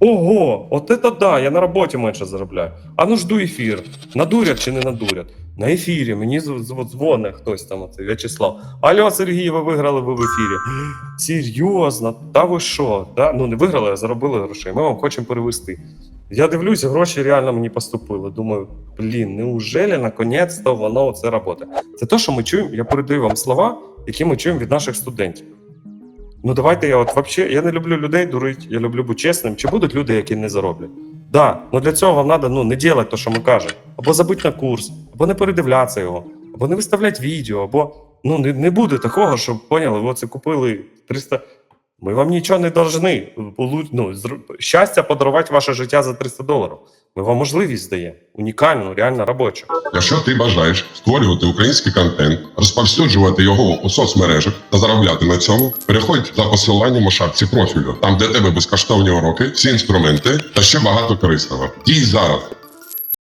Ого, от это да, я на роботі менше заробляю. А ну жду ефір. Надурять чи не надурять? На ефірі мені дзвонить хтось там, оцей В'ячеслав. Алло, Сергій, ви виграли ви в ефірі. Серйозно, та ви що? Да? Ну не виграли, а заробили грошей. Ми вам хочемо перевести. Я дивлюсь, гроші реально мені поступили. Думаю, блін, неужели наконець-то воно це працює? Це те, що ми чуємо, я передаю вам слова, які ми чуємо від наших студентів. Ну давайте я от вообще, я не люблю людей дурить, я люблю бути чесним. Чи будуть люди, які не зароблять? Да, ну для цього вам треба ну, не робити те, що ми кажемо. Або забити на курс, або не передивлятися його, або не виставляти відео, або ну не, не буде такого, щоб поняли, ви це купили 300. Ми вам нічого не должны. Ну, щастя подарувати ваше життя за 300 доларів. Ми вам можливість даємо. Унікальну, реально робочу. Якщо ти бажаєш створювати український контент, розповсюджувати його у соцмережах та заробляти на цьому, переходь за посиланням у шапці профілю. Там де тебе безкоштовні уроки, всі інструменти та ще багато корисного. Дій зараз.